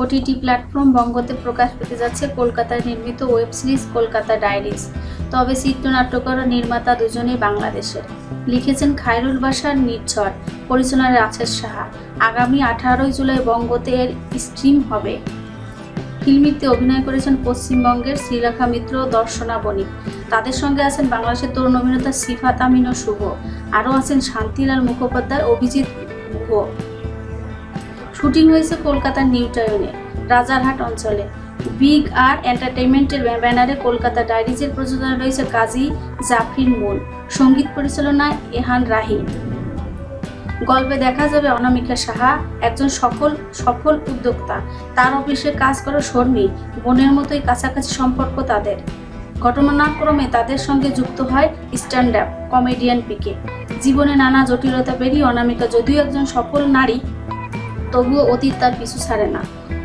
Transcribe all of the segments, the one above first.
OTT platform বঙ্গতে প্রকাশ পেতে যাচ্ছে কলকাতায় নির্মিত ওয়েব সিরিজ কলকাতা ডায়েরিজ। তবে চিত্রনাট্যকর ও নির্মাতা দুজনেই বাংলাদেশের। লিখেছেন খায়রুল বাসার নির্ঝর পরিচালনায় রাজেশ সাহা। আগামী আঠারোই জুলাই বঙ্গতে এর স্ট্রিম হবে। ফিল্মিতে অভিনয় করেছেন পশ্চিমবঙ্গের শ্রীলেখা মিত্র দর্শনা বণিক। তাদের সঙ্গে আছেন বাংলাদেশের তরুণ অভিনেতা সিফাত আমিন ও শুভ। আরও আছেন শান্তিলাল মুখোপাধ্যায়, অভিজিৎ গুহ। শুটিং হয়েছে কলকাতার নিউ টাউনে, রাজারহাট অঞ্চলে। বিগ আর এন্টারটেইনমেন্টের ব্যানারে কলকাতা ডায়েরিজের প্রযোজনা রয়েছে কাজী জাফরিন মুন সংগীত পরিচালনায় এহান রাহিম। গল্পে দেখা যাবে অনামিকা সাহা, একজন সকল, সফল উদ্যোক্তা। তার অফিসে কাজ করা শর্মী, বোনের মতোই কাছাকাছি সম্পর্ক তাদের। ঘটনাক্রমে তাদের সঙ্গে যুক্ত হয় স্ট্যান্ড আপ কমেডিয়ান পিকে। জীবনে নানা জটিলতা পেরিয়ে অনামিকা যদিও একজন সফল নারী তবুও অতীত তার পিছু ছাড়ে না।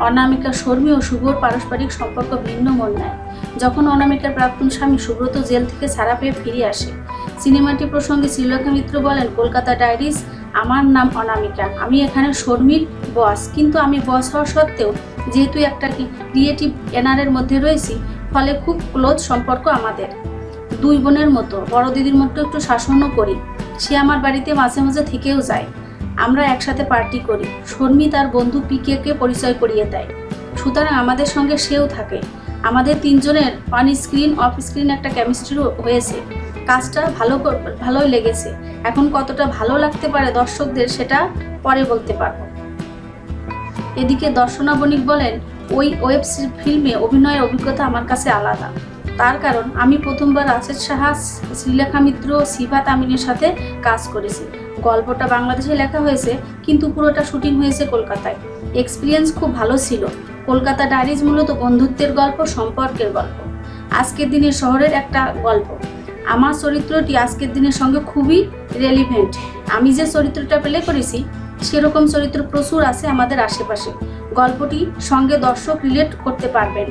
অনামিকা শর্মী ও শুভর পারস্পরিক সম্পর্ক ভিন্ন মন নেয় যখন অনামিকার প্রাক্তন স্বামী সুব্রত জেল থেকে ছাড়া পেয়ে ফিরে আসে, সিনেমাটি প্রসঙ্গে শ্রীলেখা মিত্র বলেন, কলকাতা ডায়েরিজ, আমার নাম অনামিকা। আমি এখানে শর্মীর বস। কিন্তু আমি বস হওয়া সত্ত্বেও যেহেতু একটা ক্রিয়েটিভ এনারের মধ্যে রয়েছি, ফলে খুব ক্লোজ সম্পর্ক আমাদের। দুই বোনের মতো। বড় দিদির মতো একটু শাসনও করি। সে আমার বাড়িতে মাঝে মাঝে থেকেও যায়। আমরা একসাথে পার্টি করি। শর্মী তার বন্ধু পিকেকে পরিচয় করিয়ে দেয়। সুতরাং আমাদের সঙ্গে সেও থাকে। আমাদের তিনজনের অন স্ক্রিন অফ স্ক্রিন একটা কেমিস্ট্রি হয়েছে। কাজটা ভালো ভালোই লেগেছে। এখন কতটা ভালো লাগতে পারে দর্শকদের সেটা পরে বলতে পারব। এদিকে দর্শনা বণিক বলেন, ওই ওয়েব ফিল্মে অভিনয়ের অভিজ্ঞতা আমার কাছে আলাদা। তার কারণ আমি প্রথমবার রাশেদ সাহা, শ্রীলেখা মিত্র ও সিফাত আমিনের সাথে কাজ করেছি। গল্পটা বাংলাদেশে লেখা হয়েছে, কিন্তু পুরোটা শুটিং হয়েছে কলকাতায়। এক্সপিরিয়েন্স খুব ভালো ছিল। কলকাতা ডায়েরিজ মূলত বন্ধুত্বের গল্প, সম্পর্কের গল্প। আজকের দিনের শহরের একটা গল্প। আমার চরিত্রটি আজকের দিনের সঙ্গে খুবই রেলিভেন্ট আমি যে চরিত্রটা প্লে করেছি, সেরকম চরিত্র প্রচুর আছে আমাদের আশেপাশে। গল্পটি সঙ্গে দর্শক রিলেট করতে পারবেন।